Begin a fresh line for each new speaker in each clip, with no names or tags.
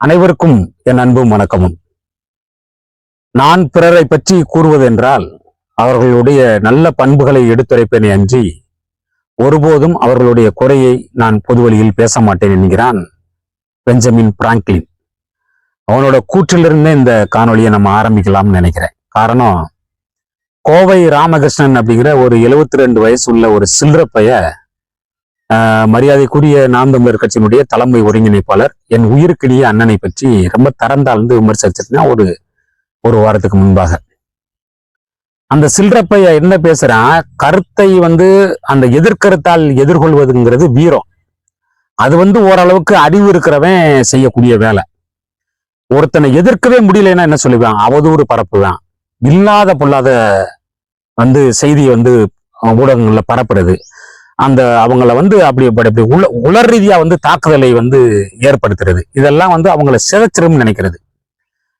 அனைவருக்கும் என் அன்பும் வணக்கமும். நான் பிறரை பற்றி கூறுவதென்றால் அவர்களுடைய நல்ல பண்புகளை எடுத்துரைப்பேனே அன்றி ஒருபோதும் அவர்களுடைய குறையை நான் பொதுவழியில் பேச மாட்டேன் என்கிறான் பெஞ்சமின் பிராங்க்லின். அவனோட கூற்றிலிருந்தே இந்த காணொளியை நம்ம ஆரம்பிக்கலாம்னு நினைக்கிறேன். காரணம் கோவை ராமகிருஷ்ணன் அப்படிங்கிற ஒரு 72 ரெண்டு வயசு உள்ள ஒரு சில்லறப்பைய மரியாதைக்குரிய நாம் தமிழர் கட்சியினுடைய தலைமை ஒருங்கிணைப்பாளர் என் உயிருக்கினிய அண்ணனை பற்றி ரொம்ப தரந்தாழ்ந்து விமர்சிச்சிருந்தேன் ஒரு ஒரு வாரத்துக்கு முன்பாக. அந்த சில்றப்பைய என்ன பேசுறான் கருத்தை வந்து அந்த எதிர்கருத்தால் எதிர்கொள்வதுங்கிறது வீரம். அது வந்து ஓரளவுக்கு அறிவு இருக்கிறவன் செய்யக்கூடிய வேலை. ஒருத்தனை எதிர்க்கவே முடியலைன்னா என்ன சொல்லுவான்? அவதூறு பரப்புவான். இல்லாத பொல்லாத வந்து செய்தியை வந்து ஊடகங்கள்ல பரப்புறது. அந்த அவங்கள வந்து அப்படி அப்படி அப்படி உள உளர் ரீதியா வந்து தாக்குதலை வந்து ஏற்படுத்துறது. இதெல்லாம் வந்து அவங்கள சிதைச்சிரும்னு நினைக்கிறது.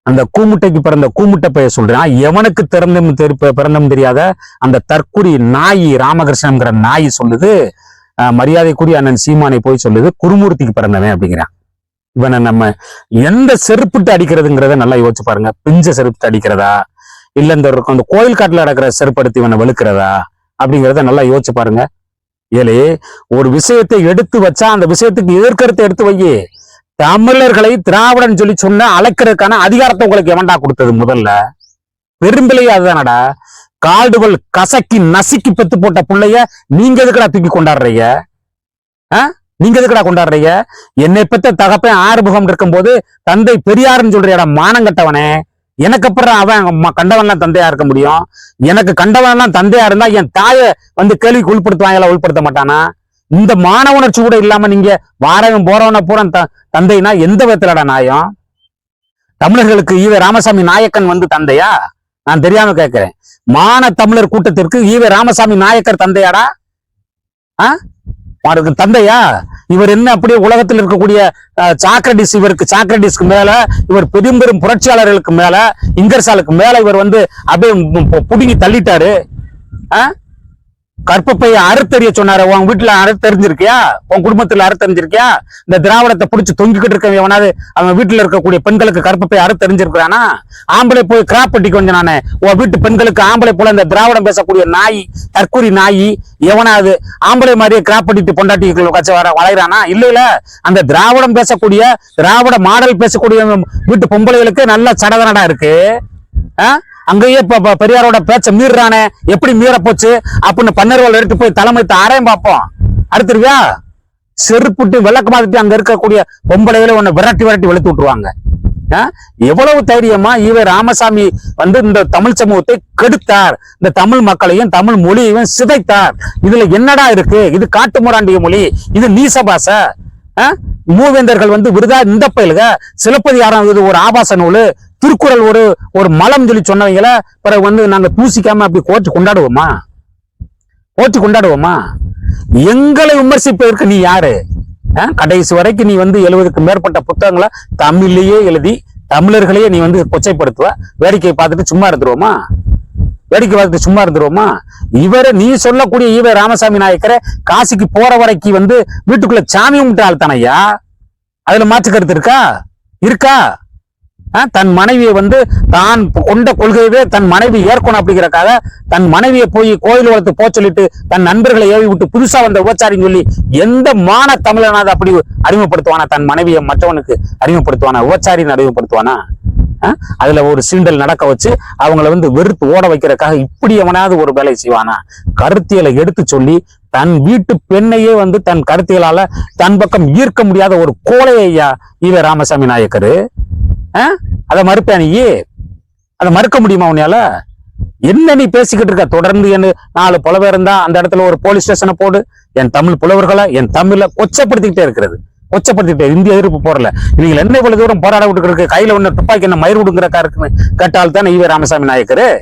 அந்த கூமுட்டைக்கு பிறந்த கூமுட்டை பெயர் சொல்றேன். எவனுக்கு திறந்தும் தெரி- பிறந்தும் தெரியாத அந்த தற்குறி நாய் ராமகிருஷ்ணன்ங்கிற நாய் சொல்லுது. மரியாதைக்குரிய அண்ணன் சீமானை போய் சொல்லுது. குருமூர்த்திக்கு பிறந்தவன் அப்படிங்கிறான். இவனை நம்ம எந்த செருப்புட்டு அடிக்கிறதுங்கிறத நல்லா யோசிச்சு பாருங்க. பிஞ்ச செருப்பு அடிக்கிறதா? இல்ல இந்த அந்த கோயில் காட்டுல நடக்கிற செருப்படுத்தி இவனை வெளுக்கிறதா? அப்படிங்கிறத நல்லா யோசிச்சு பாருங்க. ஏலே ஒரு விஷயத்தை எடுத்து வச்சா அந்த விஷயத்துக்கு எதிர்கருத்தை எடுத்து வை தமிழர்களை திராவிடன் சொல்லி சொன்ன அழைக்கிறதுக்கான அதிகாரத்தை உங்களுக்கு எவன்டா கொடுத்தது முதல்ல? பெரும்பிள்ளையே அதுதானடா. கால்டுவல் கசக்கி நசுக்கி பெத்து போட்ட பிள்ளைய நீங்க எதுக்குடா தூக்கி கொண்டாடுறீங்க? ஆ? நீங்க எதுக்குடா கொண்டாடுறீங்க? என்னை பெத்த தகப்பன் ஆறுமுகம் இருக்கும்போது தந்தை பெரியாருன்னு சொல்றியாடா மானங்கட்டவனே எனக்கு அப்புறம் அவன் கண்டவன்லாம் தந்தையா இருக்க முடியும்? எனக்கு கண்டவன்லாம் தந்தையா இருந்தா என் தாயை வந்து கேள்விக்கு உள்படுத்துவாங்களா உள்படுத்த மாட்டானா? இந்த மான உணர்ச்சி கூட இல்லாம நீங்க வாரவன் போறவன பூரா த- தந்தைனா எந்த விதத்துலடா நாயம் தமிழர்களுக்கு ஈவ ராமசாமி நாயக்கன் வந்து தந்தையா? நான் தெரியாம கேட்கிறேன் மான தமிழர் கூட்டத்திற்கு ஈவே ராமசாமி நாயக்கர் தந்தையாடா? ஆ? அவருக்கு தந்தையா? இவர் என்ன அப்படியே உலகத்தில் இருக்கக்கூடிய சாக்ரடிஸ் இவருக்கு சாக்ரடிஸ்க்கு மேல இவர் பெரும்பெரும் புரட்சியாளர்களுக்கு மேல இங்கர்சாலுக்கு மேல இவர் வந்து அப்படியே புடுங்கி தள்ளிட்டாரு ஆ? கற்பப்பைய அறுத்தறிய சொன்னாரு. உன் வீட்டுல அறுத்தறிஞ்சிருக்கியா? உன் குடும்பத்துல அறுத்தறிஞ்சிருக்கியா? இந்த திராவிடத்தை புடிச்சு தொங்கிக்கிட்டு இருக்கவன் எவனாவது அவன் வீட்டுல இருக்கக்கூடிய பெண்களுக்கு கற்பப்பை அறுத்தறிஞ்சிருக்கிறானா? ஆம்பளை போய் கிராப் பட்டி கொஞ்சம் நானே. உன் வீட்டு பெண்களுக்கு ஆம்பளை போல இந்த திராவிடம் பேசக்கூடிய நாய் தற்கூரி நாய் எவனாவது ஆம்பளை மாதிரியே கிராப் பட்டிட்டு பொண்டாட்டி கட்சி வர வளைகிறானா இல்ல இல்ல. அந்த திராவிடம் பேசக்கூடிய திராவிட மாடல் பேசக்கூடிய வீட்டு பொம்பளைகளுக்கு நல்ல சடகனடா இருக்கு. ஆ? அங்கேயே இப்ப பெரியாரோட பேச்ச மீறானே எப்படி மீற போச்சு அப்படின்னு பன்னர்வால் எடுத்து போய் தலைமைத்து ஆரையும் பார்ப்போம். அடுத்துருவியா? செருப்புட்டு விளக்கு மாதிரி அங்க இருக்கக்கூடிய பொம்பளைகளை உன்னை விரட்டி விரட்டி வெளுத்து விட்டுருவாங்க. எவ்வளவு தைரியமா இவ ராமசாமி வந்து இந்த தமிழ் சமூகத்தை கெடுத்தார். இந்த தமிழ் மக்களையும் தமிழ் மொழியையும் சிதைத்தார். இதுல என்னடா இருக்கு? இது காட்டு முராண்டிய மொழி. இது நீசபாச. ஆ? மூவேந்தர்கள் வந்து விருதா இந்த பயிலுக. சிலப்பதிகாரம் இது ஒரு ஆபாச நூலு. திருக்குறள் ஒரு ஒரு மலம் சொல்லி சொன்னவங்கள பிறகு வந்து நாங்க தூசிக்காம அப்படி கோச்சு கொண்டாடுவோமா? கோச்சு கொண்டாடுவோமா? எங்களை விமர்சிப்பதற்கு நீ யாரு? ஆ? கடைசி வரைக்கும் நீ வந்து எழுபதுக்கு மேற்பட்ட புத்தகங்களை தமிழ்லேயே எழுதி தமிழர்களையே நீ வந்து கொச்சைப்படுத்துவ. வேடிக்கையை பார்த்துட்டு சும்மா இருந்துருவோமா? வேடிக்கை பார்த்துட்டு சும்மா இருந்துருவோமா? இவரை நீ சொல்லக்கூடிய ஈவே ராமசாமி நாயக்கரை காசிக்கு போற வரைக்கும் வந்து வீட்டுக்குள்ள சாமி கும்பிட்டு ஆள் தானையா அதுல மாற்று கருத்து இருக்கா? இருக்கா? தன் மனைவியை வந்து தான் கொண்ட கொள்கையவே தன் மனைவி ஏற்கணும் அப்படிங்கிறக்காக தன் மனைவியை போய் கோயில் வளர்த்து போக சொல்லிட்டு தன் நண்பர்களை ஏவி விட்டு புதுசா வந்த உபச்சாரின்னு சொல்லி எந்த மான தமிழனாவது அப்படி அறிமுகப்படுத்துவானா? தன் மனைவியை மற்றவனுக்கு அறிமுகப்படுத்துவானா? உபச்சாரின்னு அறிமுகப்படுத்துவானா? அதுல ஒரு சீண்டல் நடக்க வச்சு அவங்கள வந்து வெறுத்து ஓட வைக்கிறதுக்காக இப்படி எவனாவது ஒரு வேலை செய்வானா? கருத்தியலை எடுத்து சொல்லி தன் வீட்டு பெண்ணையே வந்து தன் கருத்தியலால தன் பக்கம் ஈர்க்க முடியாத ஒரு கோலையா இவ ராமசாமி நாயக்கரு? அதை மறுப்பேன் நீ. அதை மறுக்க முடியுமா உன்னால என்ன நீ பேசிக்கிட்டு இருக்க? தொடர்ந்து என்ன நாலு புலவர் இருந்தா அந்த இடத்துல ஒரு போலீஸ் ஸ்டேஷனை போடு. என் தமிழ் புலவர்களை என் தமிழ்ல கொச்சப்படுத்திக்கிட்டே இருக்கிறது. கொச்சப்படுத்திட்டே இந்திய எதிர்ப்பு போறல நீங்கள் என்ன இவ்வளவு தூரம் போராட விட்டுருக்கு கையில ஒண்ணு துப்பாக்கி என்ன மயிர் விடுங்கிறக்கா இருக்குன்னு கேட்டால் தானே ஈவே ராமசாமி நாயக்கரு?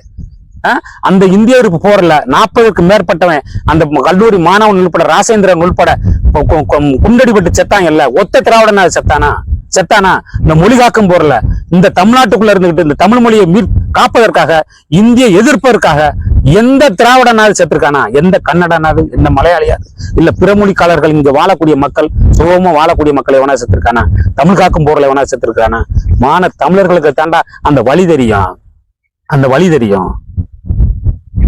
ஆ? அந்த இந்திய எதிர்ப்பு போறல நாற்பதுக்கு மேற்பட்டவன் அந்த கல்லூரி மாணவன் உள்பட ராசேந்திரன் உள்பட குண்டடிபட்டு கொ- இல்ல? ஒத்த திராவிடனா செத்தானா? செத்தானா? இந்த மொழி காக்கும் போறல இந்த தமிழ்நாட்டுக்குள்ள இருந்துகிட்டு இந்த தமிழ் மொழியை மீட் காப்பதற்காக இந்திய எதிர்ப்பதற்காக எந்த திராவிடனாவது செத்துருக்கானா? எந்த கன்னடனாவது எந்த மலையாளியா இல்ல பிறமொழிக்காரர்கள் இங்க வாழக்கூடிய மக்கள் சுகமா வாழக்கூடிய மக்கள் எவனா செத்துருக்கானா? தமிழ் காக்கும் போர்ல எவனா செத்துருக்கானா? மான தமிழர்களுக்கு தாண்டா அந்த வழி தெரியும். அந்த வழி தெரியும்.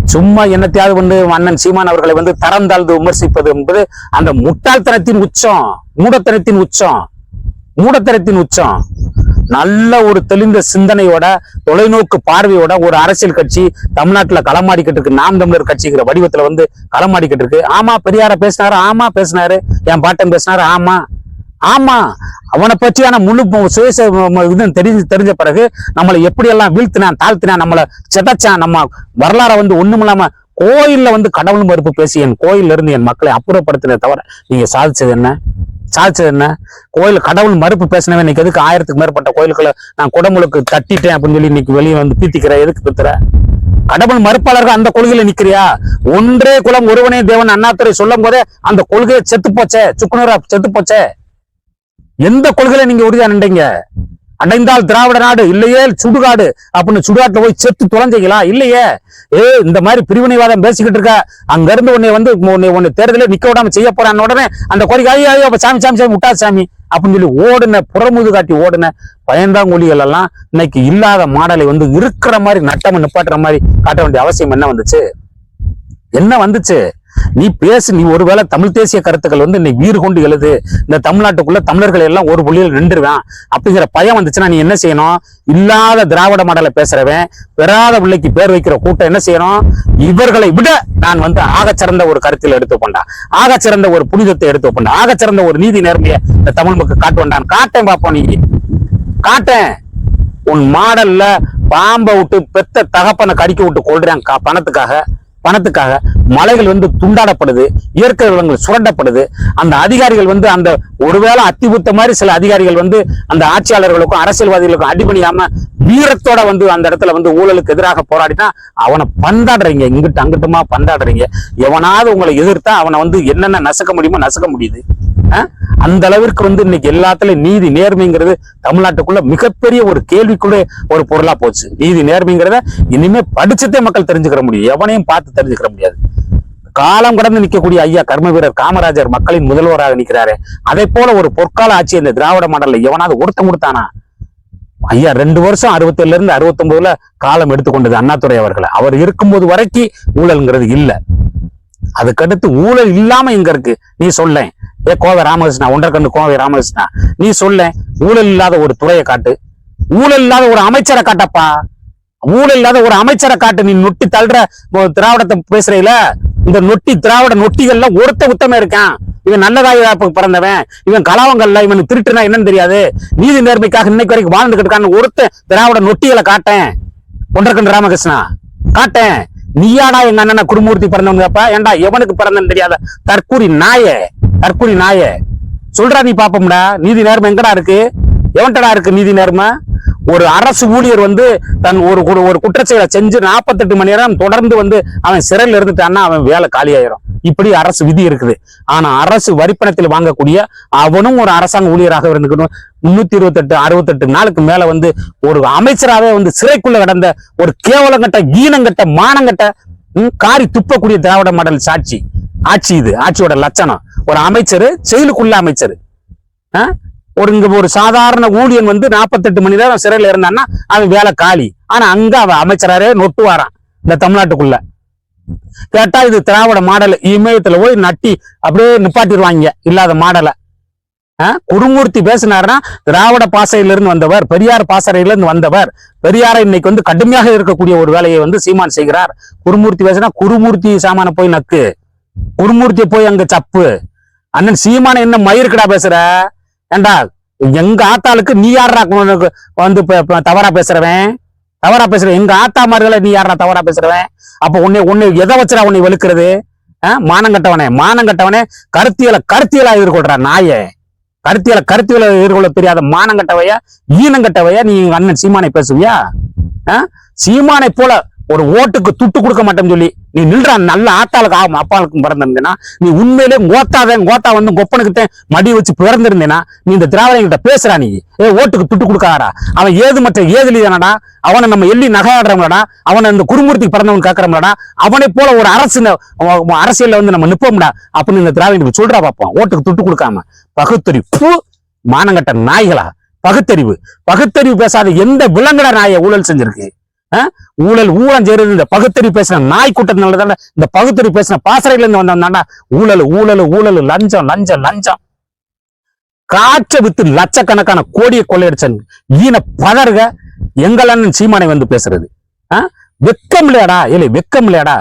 சும்மா என்னத்தையாவது வந்து அண்ணன் சீமான் அவர்களை வந்து தரம் தாழ்ந்து விமர்சிப்பது என்பது அந்த முட்டாள்தனத்தின் உச்சம் மூடத்தனத்தின் உச்சம். மூடத்தனத்தின் உச்சம். நல்ல ஒரு தெளிந்த சிந்தனையோட தொலைநோக்கு பார்வையோட ஒரு அரசியல் கட்சி தமிழ்நாட்டுல களமாடிக்கிட்டு இருக்கு நாம் தமிழர் கட்சிங்கிற வடிவத்துல வந்து களமாடிக்கிட்டு இருக்கு ஆமா பெரியார பேசினாரு ஆமா பேசினாரு. என் பாட்டன் பேசினாரு ஆமா. ஆமா அவனை பற்றியான முழு சுயச இது தெரிஞ்சு தெரிஞ்ச பிறகு நம்மளை எப்படி எல்லாம் வீழ்த்தினான் தாழ்த்தினான் நம்மளை சிதைச்சான் நம்ம வரலாறை வந்து ஒண்ணுமில்லாம கோயில்ல வந்து கடவுள் மறுப்பு பேசி என் கோயில்ல இருந்து என் மக்களை அப்புறப்படுத்தினே தவிர நீங்க சாதிச்சது என்ன? சாதிச்சது என்ன? கோயில் கடவுள் மறுப்பு பேசினவன் இன்னைக்கு எதுக்கு ஆயிரத்துக்கு மேற்பட்ட கோயிலுக்குள்ள நான் குடமுழுக்கு தட்டிட்டேன் அப்படின்னு சொல்லி இன்னைக்கு வெளியே வந்து பீத்திக்கிற எதுக்கு பித்துற? கடவுள் மறுப்பாளர்கள் அந்த கொள்கையில நிக்கிறியா? ஒன்றே குலம் ஒருவனே தேவன் அண்ணாத்துறை சொல்லும் போதே அந்த கொள்கையை செத்து போச்சே சுக்குனரா செத்து போச்சே. எந்த கொள்கையில நீங்க உறுதியா நின்றீங்க? அடைந்தால் திராவிட நாடு இல்லையே சுடுகாடு அப்படின்னு சுடுகாட்டுல போய் செத்து தொலைஞ்சிங்களா? இல்லையே. ஏ இந்த மாதிரி பிரிவினைவாதம் பேசிக்கிட்டு இருக்க அங்க இருந்து உன்னை வந்து உன்னை உன்னை தேர்தலே நிக்க விடாம செய்ய போறான்னு உடனே அந்த கோரிக்கை ஐயோ ஐயோ சாமி சாமி சாமி முட்டா சாமி அப்படின்னு சொல்லி ஓடுன புறமுது காட்டி ஓடுன பயந்தாங்கொழிகள் எல்லாம் இன்னைக்கு இல்லாத மாடலை வந்து இருக்கிற மாதிரி நட்டம நிப்பாட்டுற மாதிரி காட்ட வேண்டிய அவசியம் என்ன வந்துச்சு? என்ன வந்துச்சு? நீ பேசு நீ ஒருவேளை தமிழ் தேசிய கருத்துக்கள் வந்து இன்னைக்கு வீறு கொண்டு எழுது. இந்த தமிழ்நாட்டுக்குள்ள தமிழர்கள் எல்லாம் ஒரு புள்ளியில் நின்றுவேன் அப்படிங்கிற பயம் வந்துச்சுன்னா நீ என்ன செய்யணும்? இல்லாத திராவிட மாடல பேசுறவன் பெறாத பிள்ளைக்கு பேர் வைக்கிற கூட்டம் என்ன செய்யணும்? இவர்களை விட நான் வந்து ஆகச்சிறந்த ஒரு கருத்தில் எடுத்து கொண்டா ஆகச்சிறந்த ஒரு புனிதத்தை எடுத்து கொண்டா ஆகச்சிறந்த ஒரு நீதி நேர்மையை இந்த தமிழ் மக்கள் காட்டுவண்டான் காட்டேன் பாப்போம் நீ. காட்டேன். உன் மாடல்ல பாம்பை விட்டு பெத்த தகப்பனை கடிக்க விட்டு கொள்றான் பணத்துக்காக. பணத்துக்காக மலைகள் வந்து துண்டாடப்படுது இயற்கை வளங்கள் சுரண்டப்படுது. அந்த அதிகாரிகள் வந்து அந்த ஒருவேளை அத்திபுத்த மாதிரி சில அதிகாரிகள் வந்து அந்த ஆட்சியாளர்களுக்கும் அரசியல்வாதிகளுக்கும் அடிபணியாம வீரத்தோட வந்து அந்த இடத்துல வந்து ஊழலுக்கு எதிராக போராடினா அவனை பந்தாடுறீங்க. இங்கிட்டு அங்கிட்டுமா பந்தாடுறீங்க. எவனாவது உங்களை எதிர்த்தா அவனை வந்து என்னென்ன நசுக்க முடியுமோ நசுக்க முடியுது. அந்த அளவிற்கு வந்து இன்னைக்கு எல்லாத்துலயும் நீதி நேர்மைங்கிறது தமிழ்நாட்டுக்குள்ள மிகப்பெரிய ஒரு கேள்விக்குள்ள ஒரு பொருளா போச்சு. நீதி நேர்மைங்கிறத இனிமே படிச்சுட்டே மக்கள் தெரிஞ்சுக்கிற முடியும். எவனையும் பார்த்து தெரிஞ்சுக்கிற முடியாது. காலம் கடந்து நிற்கக்கூடிய ஐயா கர்ம வீரர் காமராஜர் மக்களின் முதல்வராக நிற்கிறாரு அதே போல ஒரு பொற்கால ஆட்சி இந்த திராவிட மாடல்ல எவனாவது ஒருத்தன் கொடுத்தானா? ஐயா ரெண்டு வருஷம் அறுபத்தேழுல இருந்து அறுபத்தொன்பதுல காலம் எடுத்துக்கொண்டது அண்ணாதுரை அவர்களை. அவர் இருக்கும்போது வரைக்கும் ஊழல்ங்கிறது இல்ல. அதுக்கடுத்து ஊழல் இல்லாம இங்க இருக்கு? நீ சொல்லேன். ஏ கோவை ராமகிருஷ்ணா ஒன்றரை கண்டு கோவை ராமகிருஷ்ணா நீ சொல்ல ஊழல் இல்லாத ஒரு துறையை காட்டு. ஊழல் இல்லாத ஒரு அமைச்சரை காட்டப்பா. ஊழல் இல்லாத ஒரு அமைச்சரை காட்டு. நீ நொட்டி தள்ளுற திராவிடத்தை பேசுறீல இந்த நொட்டி திராவிட நொட்டிகள்ல ஒருத்த உத்தமே இருக்கான். இவன் நல்லதாய் பிறந்தவன். இவன் கலாவங்கள்ல இவனுக்கு திருட்டுனா என்னன்னு தெரியாது. நீதி நேர்மைக்காக இன்னைக்கு வரைக்கும் வாழ்ந்துகிட்டு இருக்கான்னு ஒருத்த திராவிட நொட்டிகளை காட்டேன். ஒன்றரை ராமகிருஷ்ணா காட்டேன். நீயாடா எங்க அண்ணனை குருமூர்த்தி பிறந்தவங்கப்பா? ஏன்டா எவனுக்கு பிறந்தன்னு தெரியாத தற்கூரி நாயே. தற்கூரி நாயே. சொல்றா நீ பாப்போம்டா நீதி நேர்மை எங்கடா இருக்கு? எவன்டடா இருக்கு நீதி நேர்மை? ஒரு அரசு ஊழியர் வந்து தன் ஒரு ஒரு ஒரு குற்றச்செயலை செஞ்சு நாற்பத்தெட்டு மணி நேரம் தொடர்ந்து வந்து அவன் சிறையில் இருந்துட்டான்னா அவன் வேலை காலியாயிரும். இப்படி அரசு விதி இருக்குது. ஆனா அரசு வரிப்பணத்தில் வாங்கக்கூடிய அவனும் ஒரு அரசாங்க ஊழியராக இருந்துக்கணும். முன்னூத்தி இருபத்தெட்டு அறுபத்தெட்டு நாளுக்கு மேல வந்து ஒரு அமைச்சராகவே வந்து சிறைக்குள்ள கிடந்த ஒரு கேவலங்கட்ட ஈனங்கட்ட மானங்கட்ட காரி துப்பக்கூடிய திராவிட மாடல் சாட்சி. ஆட்சி இது ஆட்சியோட லட்சணம். ஒரு அமைச்சர் செயலுக்குள்ள அமைச்சர். ஒரு இங்க ஒரு சாதாரண ஊழியன் வந்து நாற்பத்தெட்டு மணி நேரம் சிறையில இருந்தான்னா அவன் வேலை காலி. ஆனா அங்க அவன் அமைச்சராரே நொட்டு வாரான் இந்த தமிழ்நாட்டுக்குள்ள. கேட்டா இது திராவிட மாடல் இமயத்துல போய் நட்டி அப்படியே நிப்பாட்டிடுவாங்க இல்லாத மாடலை. குருமூர்த்தி பேசினாருன்னா திராவிட பாசறையிலிருந்து வந்தவர் பெரியார் பாசறையிலிருந்து வந்தவர். பெரியாரை இன்னைக்கு வந்து கடுமையாக இருக்கக்கூடிய ஒரு வேலையை வந்து சீமான் செய்கிறார். குருமூர்த்தி பேசினா குருமூர்த்தி சாமான போய் நக்கு. குருமூர்த்தியை போய் அங்க சப்பு. அண்ணன் சீமான என்ன மயிருக்குடா பேசுற? ஏண்டா எங்க ஆத்தாளுக்கு நீ யாரா வந்து தவறா பேசுறவன்? தவறா பேசுறேன் எங்க ஆத்தா மார்களை நீ யாரா தவறா பேசுறவன்? அப்ப உன்னை உன்னை எதை வச்சுடா உன்னை வெளுக்கிறது? மானங்கட்டவனே மானங்கட்டவனே கருத்தியல கருத்தியலா எதிர்கொள்ற நாயே. கருத்தியல கருத்தியல எதிர்கொள்ள தெரியாத மானங்கட்டவையா ஈனங்கட்டவையா நீ அண்ணன் சீமானை பேசுவியா? சீமானை போல ஒரு ஓட்டுக்கு துட்டு கொடுக்க மாட்டேன்னு சொல்லி நீ நில்றா நல்ல ஆத்தாளுக்கு ஆகும் அப்பாளுக்கும் பிறந்திருந்தேனா நீ உண்மையிலே கோத்தாதேன் கோத்தா வந்து கொப்பனுக்கிட்டே மடி வச்சு பிறந்திருந்தேனா நீ இந்த திராவிடங்கிட்ட பேசுறா நீ. ஏ ஓட்டுக்கு துட்டு கொடுக்காடா அவன் ஏது மற்ற ஏதுலி தானடா அவனை நம்ம எள்ளி நகையாடுறவங்களடா அவனை இந்த குறுமூர்த்திக்கு பிறந்தவன் கேட்கறவங்களடா அவனை போல ஒரு அரசு அரசியல்ல வந்து நம்ம நிப்போம்டா அப்படின்னு இந்த திராவிடனுக்கு சொல்றா பார்ப்போம் ஓட்டுக்கு துட்டு கொடுக்காம. பகுத்தறிவு. மானங்கட்ட நாய்களா. பகுத்தறிவு. பகுத்தறிவு பேசாத எந்த விலங்கட நாயை ஊழல் செஞ்சிருக்கு? ஊழல் ஊழல் சேருது இந்த பகுத்தறிவு பேசின நாய் கூட்டத்தினால தானே இந்த பகுத்தறி பேசின பாசறையில இருந்து வந்தாண்டா ஊழல் ஊழல் ஊழல் லஞ்சம் லஞ்சம் லஞ்சம். காற்ற வித்து லட்சக்கணக்கான கோடியை கொள்ளையடிச்சன் ஈன பதறுக எங்களன்னு சீமானை வந்து பேசுறது. வெக்கம் இல்லையாடா? இல்லை வெக்கம் இல்லையாடா?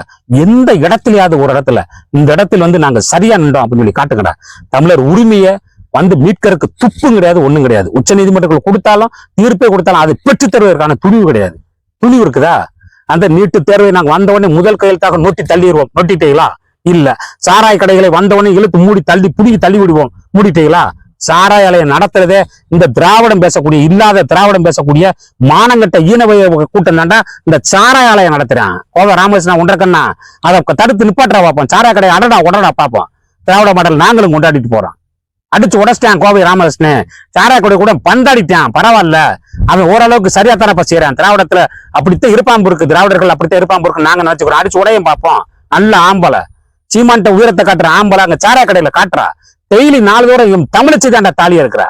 எந்த இடத்துலயாவது ஒரு இடத்துல இந்த இடத்துல வந்து நாங்க சரியா நின்றோம் அப்படின்னு சொல்லி காட்டுங்கடா. தமிழர் உரிமையை வந்து மீட்கறதுக்கு துப்பும் கிடையாது ஒண்ணும் கிடையாது. உச்ச நீதிமன்றங்கள் கொடுத்தாலும் தீர்ப்பை கொடுத்தாலும் அதை பெற்றுத்தருவதற்கான துணிவு கிடையாது. துணிவு இருக்குதா? அந்த நீட்டு தேர்வை நாங்க வந்த உடனே முதல் கையெழுத்தாக நோட்டி தள்ளிடுவோம். நோட்டிட்டீங்களா? இல்ல. சாராய கடைகளை வந்த உடனே இழுத்து மூடி தள்ளி புடுங்கி தள்ளி விடுவோம் மூடிட்டீங்களா? சாராய அலையை நடத்துறதே இந்த திராவிடம் பேசக்கூடிய இல்லாத திராவிடம் பேசக்கூடிய மானங்கட்ட ஈனவய கூட்டம் தாண்டா இந்த சாராய அலையை நடத்துறான். கோவ ராமகிருஷ்ணா ஒன்றக்கண்ணா அதை தடுத்து நிப்பாட்டுறா பார்ப்போம் சாராய கடையை அடடா உடடா பார்ப்போம் திராவிட மாடல் நாங்களும் கொண்டாடிட்டு போறோம். அடிச்சு உடச்சிட்டான் கோவை ராமகிருஷ்ணன் சாராய கொடை கூட பந்தாடிட்டான். பரவாயில்ல. அவன் ஓரளவுக்கு சரியா தரப்ப செய்யறான் திராவிடத்துல அப்படித்தான் இருப்பாம்பு இருக்கு திராவிடர்கள் அப்படித்தான் இருப்பாம்பு இருக்கு நாங்க நினைச்சுக்கிறோம் அடிச்சு உடையும் பார்ப்போம். நல்ல ஆம்பளை. சீமான்ட்ட உயரத்தை காட்டுற ஆம்பளை அங்க சாரா கடையில காட்டுறா. டெய்லி நாலு தூரம் தமிழச்சி தாண்டா தாலியா இருக்கிறா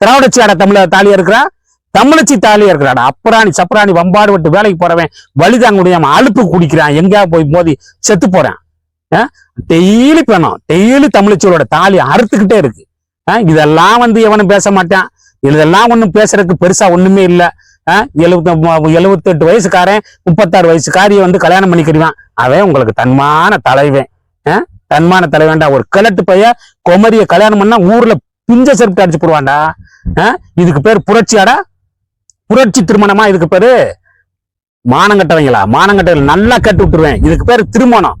திராவிடச்சியாடா தமிழ தாலியா இருக்கிறா தமிழச்சி தாலியா இருக்கிறாடா அப்புறாணி சப்புராணி வம்பாடு விட்டு வேலைக்கு போறவன் வலிதாங்க முடியாம அழுப்பு குடிக்கிறான். எங்கேயா போய் மோதி செத்து போறான். டெய்லி பேணும். டெய்லி தமிழச்சியோட தாலி அறுத்துக்கிட்டே இருக்கு. இதெல்லாம் வந்து எவனும் பேச மாட்டான். இதெல்லாம் ஒன்றும் பேசுறதுக்கு பெருசா ஒண்ணுமே இல்லை. எழுபத்தி எழுபத்தெட்டு வயசுக்காரன் முப்பத்தாறு வயசுக்காரியை வந்து கல்யாணம் பண்ணிக்கிறான் அவன் உங்களுக்கு தன்மான தலைவன். தன்மான தலைவன்டா. ஒரு கிழட்டு பைய குமரிய கல்யாணம் பண்ணா ஊர்ல பிஞ்ச செருப்பு அடிச்சு போடுவான்டா. இதுக்கு பேர் புரட்சியாடா. புரட்சி திருமணமா இதுக்கு பேரு மானங்கட்டவங்களா? மானங்கட்டவங்க நல்லா கட்டு விட்டுருவேன். இதுக்கு பேர் திருமணம்.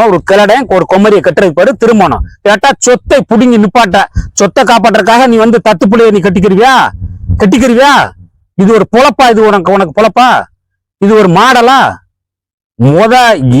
ஒரு கிளடையும் ஒரு கொமரியை கட்டுறதுக்கு பாரு திருமணம். கேட்டா சொத்தை புடுங்கி நிப்பாட்ட. சொத்தை காப்பாற்றுறதுக்காக நீ வந்து தத்து புள்ளைய நீ கட்டிக்கிறியா? கட்டிக்கிறியா? இது ஒரு பொழப்பா இது உனக்கு உனக்கு பொழப்பா? இது ஒரு மாடலா? முத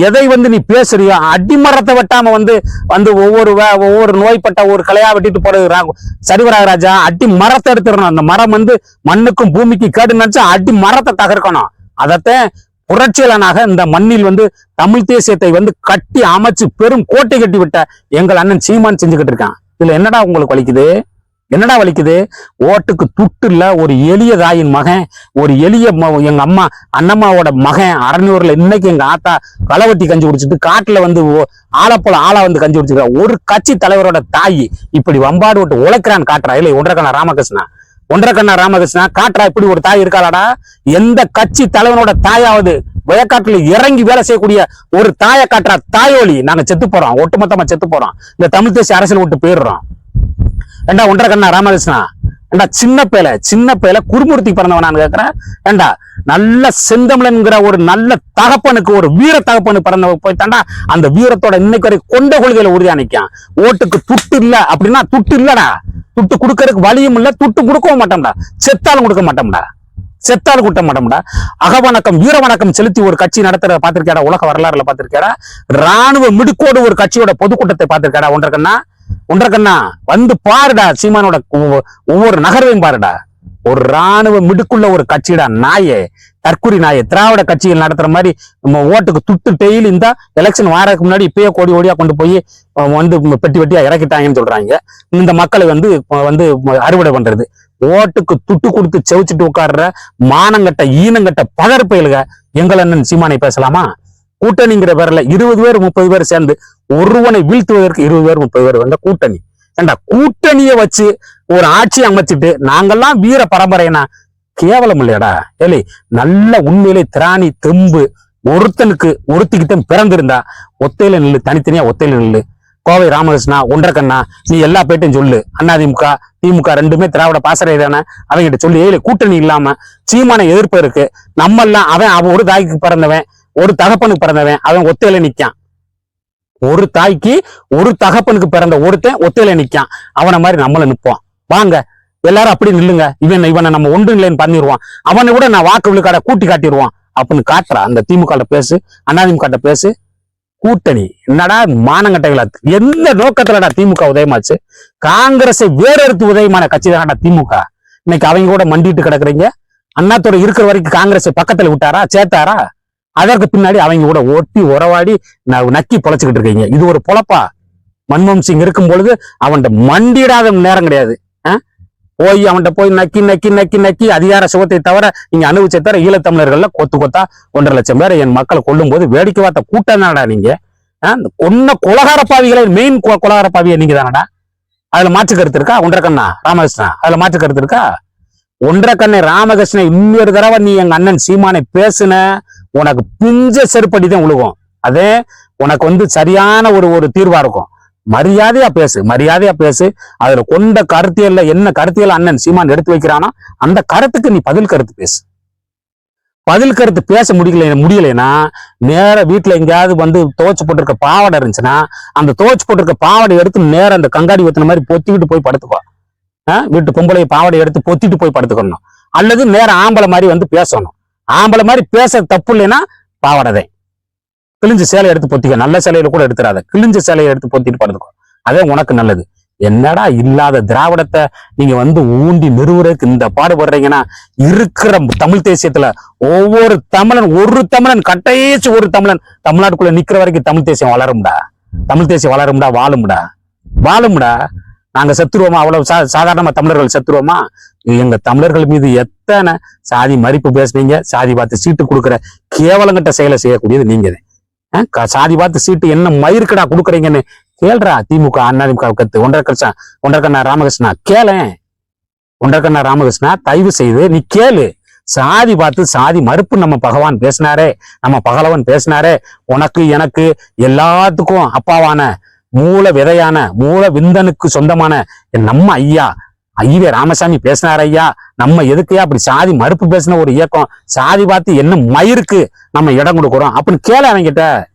எதை வந்து நீ பேசுறியோ அடிமரத்தை வெட்டாம வந்து வந்து ஒவ்வொரு ஒவ்வொரு நோய்பட்ட ஒரு கலையா வெட்டிட்டு போறது சரிவராகராஜா சரிவராக ராஜா. அடி மரத்தை எடுத்துடணும். அந்த மரம் வந்து மண்ணுக்கும் பூமிக்கும் கேடு நினைச்சா அடி மரத்தை தகர்க்கணும். அதத்தான் புரட்சியாளனாக இந்த மண்ணில் வந்து தமிழ் தேசியத்தை வந்து கட்டி அமைச்சு பெரும் கோட்டை கட்டி விட்ட எங்கள் அண்ணன் சீமான் செஞ்சுக்கிட்டு இருக்கான். இதுல என்னடா உங்களுக்கு வலிக்குது? என்னடா வலிக்குது? ஓட்டுக்கு துட்டு இல்ல ஒரு எளிய தாயின் மகன் ஒரு எளிய ம- எங்க அம்மா அண்ணம்மாவோட மகன் அரணியூர்ல இன்னைக்கு எங்க ஆத்தா களவட்டி கஞ்சி குடிச்சிட்டு காட்டுல வந்து ஓ- ஆலப்போல ஆளா வந்து கஞ்சி குடிச்சிருக்கா. ஒரு கட்சி தலைவரோட தாய் இப்படி வம்பாடு விட்டு உழைக்கிறான்னு காட்டுறா. இல்லை ஒன்றரை ராமகிருஷ்ணா. ஒன்றக்கண்ணா ராமகிருஷ்ணா காட்டுறா இப்படி ஒரு தாய் இருக்காளாடா? எந்த கட்சி தலைவனோட தாயாவது வயக்காட்டுல இறங்கி வேலை செய்யக்கூடிய ஒரு தாயை காட்டுற? தாயோலி. நாங்க செத்து போறோம். ஒட்டுமொத்தமா செத்து போறோம். இந்த தமிழ் தேசிய அரசியல் விட்டு போயிடுறோம். ஏண்டா ஒன்றக்கண்ணா ராமகிருஷ்ணா? ஏண்டா சின்ன பேல சின்ன பேல குருமூர்த்தி நான் கேக்குறேன். ஏண்டா நல்ல செந்தமிழன்கிற ஒரு நல்ல தகப்பனுக்கு ஒரு வீர தகப்பனு பிறந்த போய் தாண்டா அந்த வீரத்தோட இன்னைக்கு வரை கொண்ட கொள்கையில உறுதியா நிக்கான். ஓட்டுக்கு துட்டு இல்லை. அப்படின்னா துட்டு இல்லடா. துட்டு கொடுக்கறதுக்கு வழியும் இல்ல துட்டு கொடுக்கவும் மாட்டோம்டா. செத்தாலும் கொடுக்க மாட்டோம்டா. செத்தாலும் கொடுக்க மாட்டோம்டா. அகவணக்கம் வீரவணக்கம் செலுத்தி ஒரு கட்சி நடத்துறத பாத்திருக்கேடா உலக வரலாறுல பார்த்திருக்கேடா ராணுவ மிடுக்கோடு ஒரு கட்சியோட பொதுக்கூட்டத்தை பார்த்திருக்காடா ஒன்றக்கண்ணா ஒன்றக்கண்ணா வந்து பாருடா சீமானோட ஒவ்வொரு நகர்வையும் பாருடா. ஒரு ராணுவ மிடுக்குள்ள ஒரு கட்சிடா நாயே. தற்குறி நாயை திராவிட கட்சிகள் நடத்துற மாதிரி நம்ம ஓட்டுக்கு துட்டு டெய்லி இந்த எலெக்ஷன் வாரதுக்கு முன்னாடி இப்பயே கோடி ஓடியா கொண்டு போய் வந்து பெட்டி பெட்டியா இறக்கிட்டாங்கன்னு சொல்றாங்க. இந்த மக்களை வந்து வந்து அறுவடை பண்றது. ஓட்டுக்கு துட்டு கொடுத்து செவிச்சிட்டு உட்கார்ற மானங்கட்ட ஈனங்கட்ட பகற்பயலுக எங்கள் அண்ணன் சீமானை பேசலாமா? கூட்டணிங்கிற பேர்ல இருபது பேர் முப்பது பேர் சேர்ந்து ஒருவனை வீழ்த்துவதற்கு இருபது பேர் முப்பது பேர் வந்த கூட்டணி. ஏண்டா கூட்டணியை வச்சு ஒரு ஆட்சி அமைச்சிட்டு நாங்கெல்லாம் வீர பரம்பரைனா கேவலம் இல்லையாடா ஏலே நல்ல உண்மையிலே திராணி தெம்பு ஒருத்தனுக்கு ஒருத்திக்கிட்டும் பிறந்திருந்தா ஒத்தையில நில்லு தனித்தனியா ஒத்தையில நில்லு. கோவை ராமகிருஷ்ணா ஒன்றக்கண்ணா நீ எல்லா பேட்டையும் சொல்லு. அதிமுக திமுக ரெண்டுமே திராவிட பாசறை தானே அவங்ககிட்ட சொல்லி. ஏழு கூட்டணி இல்லாம சீமான எதிர்ப்பு இருக்கு. நம்ம எல்லாம் அவன் அவன் ஒரு தாய்க்கு பிறந்தவன் ஒரு தகப்பனுக்கு பிறந்தவன் அவன் ஒத்தையில நிக்கான். ஒரு தாய்க்கு ஒரு தகப்பனுக்கு பிறந்த ஒருத்தன் ஒத்தையில நிக்கான். அவனை மாதிரி நம்மள நிப்போம் வாங்க எல்லாரும் அப்படி நில்லுங்க. இவன் இவனை நம்ம ஒன்று நிலைன்னு பண்ணிடுவான் அவனை கூட நான் வாக்கு விழுக்காட கூட்டி காட்டிடுவான் அப்படின்னு காட்டுறா. அந்த திமுக பேசு அதிமுக பேசு. கூட்டணி. என்னடா மானங்கட்டைகளா எந்த நோக்கத்துலடா திமுக உதயமாச்சு? காங்கிரஸை வேறெடுத்து உதயமான கட்சி தானடா திமுக? இன்னைக்கு அவங்க கூட மண்டிட்டு கிடக்குறீங்க. அண்ணாத்துறை இருக்கிற வரைக்கும் காங்கிரஸை பக்கத்துல விட்டாரா? சேர்த்தாரா? அதற்கு பின்னாடி அவங்க கூட ஒட்டி உறவாடி நக்கி பொழைச்சுக்கிட்டு இருக்கீங்க. இது ஒரு பொழப்பா? மன்மோகன் சிங் இருக்கும் பொழுது அவன்கிட்ட மண்டியிடாத நேரம் கிடையாது. ஆஹ் போய் அவன்கிட்ட போய் நக்கி நக்கி நக்கி நக்கி அதிகார சுகத்தை தவிர நீங்க அனுபவிச்ச தவிர ஈழத்தமிழர்கள்ல கொத்து கொத்தா ஒன்றரை லட்சம் பேர் என் மக்களை கொல்லும் போது வேடிக்கை பார்த்த கூட்டம் தானடா நீங்க? கொன்ன குலகார பாவிகளை மெயின் கொலகார பாவியை நீங்க தானடா? அதுல மாற்று கருத்து இருக்கா? ஒன்றரை கண்ணா? ராமகிருஷ்ணா? அதுல மாற்று கருத்து இருக்கா? ஒன்றரை கண்ணை ராமகிருஷ்ணன் இன்னொரு தடவை நீ எங்க அண்ணன் சீமானை பேசுன உனக்கு பிஞ்ச செருப்படி தான் உழுகும். அதே உனக்கு வந்து சரியான ஒரு ஒரு தீர்வா இருக்கும். மரியாதையா பேசு மரியாதையா பேசு. அதுல கொண்ட கருத்தியல்ல என்ன கருத்தியல் அண்ணன் சீமான் எடுத்து வைக்கிறானோ அந்த கருத்துக்கு நீ பதில் கருத்து பேசு. பதில் கருத்து பேச முடியல முடியலைன்னா நேர வீட்டுல எங்கேயாவது வந்து துவச்சு போட்டிருக்க பாவாடை இருந்துச்சுன்னா அந்த துவச்சு போட்டிருக்க பாவாடை எடுத்து நேர அந்த கங்காடி ஊத்துன மாதிரி பொத்திக்கிட்டு போய் படுத்துக்கோ வீட்டு பொம்பளை பாவாடை எடுத்து பொத்திட்டு போய் படுத்துக்கணும். அல்லது நேர ஆம்பளை மாதிரி வந்து பேசணும். ஆம்பளை மாதிரி பேச தப்பு இல்லைன்னா பாவாடை கிழிஞ்ச சேலை எடுத்து பொத்திக்க. நல்ல சேலையில கூட எடுத்துறாத. கிழிஞ்ச சேலையை எடுத்து பொத்திட்டு படுத்துக்கோ. அதே உனக்கு நல்லது. என்னடா இல்லாத திராவிடத்தை நீங்க வந்து ஊண்டி நிறுவுறதுக்கு இந்த பாடுபடுறீங்கன்னா இருக்கிற தமிழ் தேசியத்துல ஒவ்வொரு தமிழன் ஒரு தமிழன் கட்டையேச்சு ஒரு தமிழன் தமிழ்நாட்டுக்குள்ள நிக்கிற வரைக்கும் தமிழ் தேசியம் வளரும்டா. தமிழ் தேசியம் வளரும்டா வாழும்டா. வாழும்டா. நாங்க செத்துருவோமா? அவ்வளவு சா சாதாரணமா தமிழர்கள் செத்துருவோமா? எங்க தமிழர்கள் மீது எத்தனை சாதி மறிப்பு பேசுனீங்க? சாதி பார்த்து சீட்டு கொடுக்குற கேவலங்கிட்ட செயலை செய்யக்கூடியது நீங்க தான். சாதி பார்த்து சீட்டு என்ன மயிருக்கடா கொடுக்குறீங்கன்னு கேள்றா திமுக அதிமுக கத்து. ஒன்றரை கட்சம் ஒன்றரை கண்ணா ராமகிருஷ்ணா. கேளேன் ஒன்றரை கண்ணா ராமகிருஷ்ணா தயவு செய்து நீ கேளு. சாதி பார்த்து சாதி மறுப்பு நம்ம பகவான் பேசினாரே. நம்ம பகலவன் பேசினாரே. உனக்கு எனக்கு எல்லாத்துக்கும் அப்பாவான மூல விதையான மூல விந்தனுக்கு சொந்தமான என் நம்ம ஐயா ஐயவே ராமசாமி பேசினார் ஐயா நம்ம எதுக்கையா அப்படி சாதி மறுப்பு பேசின ஒரு இயக்கம்? சாதி பார்த்து என்ன மயிருக்கு நம்ம இடம் கொடுக்குறோம் அப்படின்னு கேள அவங்கிட்ட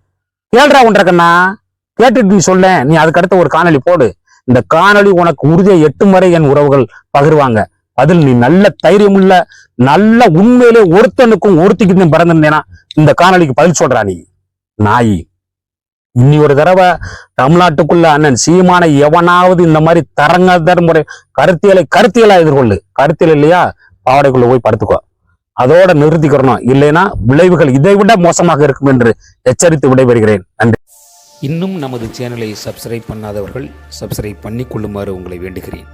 கேள்றா ஒன்றரை கண்ணா கேட்டுட்டு நீ சொல்ல. நீ அதுக்கடுத்த ஒரு காணொளி போடு. இந்த காணொளி உனக்கு உறுதியை எட்டும் வரை என் உறவுகள் பகிர்வாங்க. அதில் நீ நல்ல தைரியமுள்ள நல்ல உண்மையிலே ஒருத்தனுக்கும் ஒருத்திக்கும் பிறந்திருந்தேனா இந்த காணொளிக்கு பதில் சொல்றா நீ. நாயி. இன்னி ஒரு தடவை தமிழ்நாட்டுக்குள்ள அண்ணன் சீமான எவனாவது இந்த மாதிரி தரங்க முறை கருத்தியலை கருத்தியலா எதிர்கொள்ளு. கருத்தியல் இல்லையா? பாவடைக்குள்ள போய் படுத்துக்கோ. அதோட நிறுத்திக்கிறணும். இல்லைன்னா விளைவுகள் இதை விட மோசமாக இருக்கும் என்று எச்சரித்து விடைபெறுகிறேன். நன்றி.
இன்னும் நமது சேனலை சப்ஸ்கிரைப் பண்ணாதவர்கள் சப்ஸ்கிரைப் பண்ணிக்கொள்ளுமாறு உங்களை வேண்டுகிறேன்.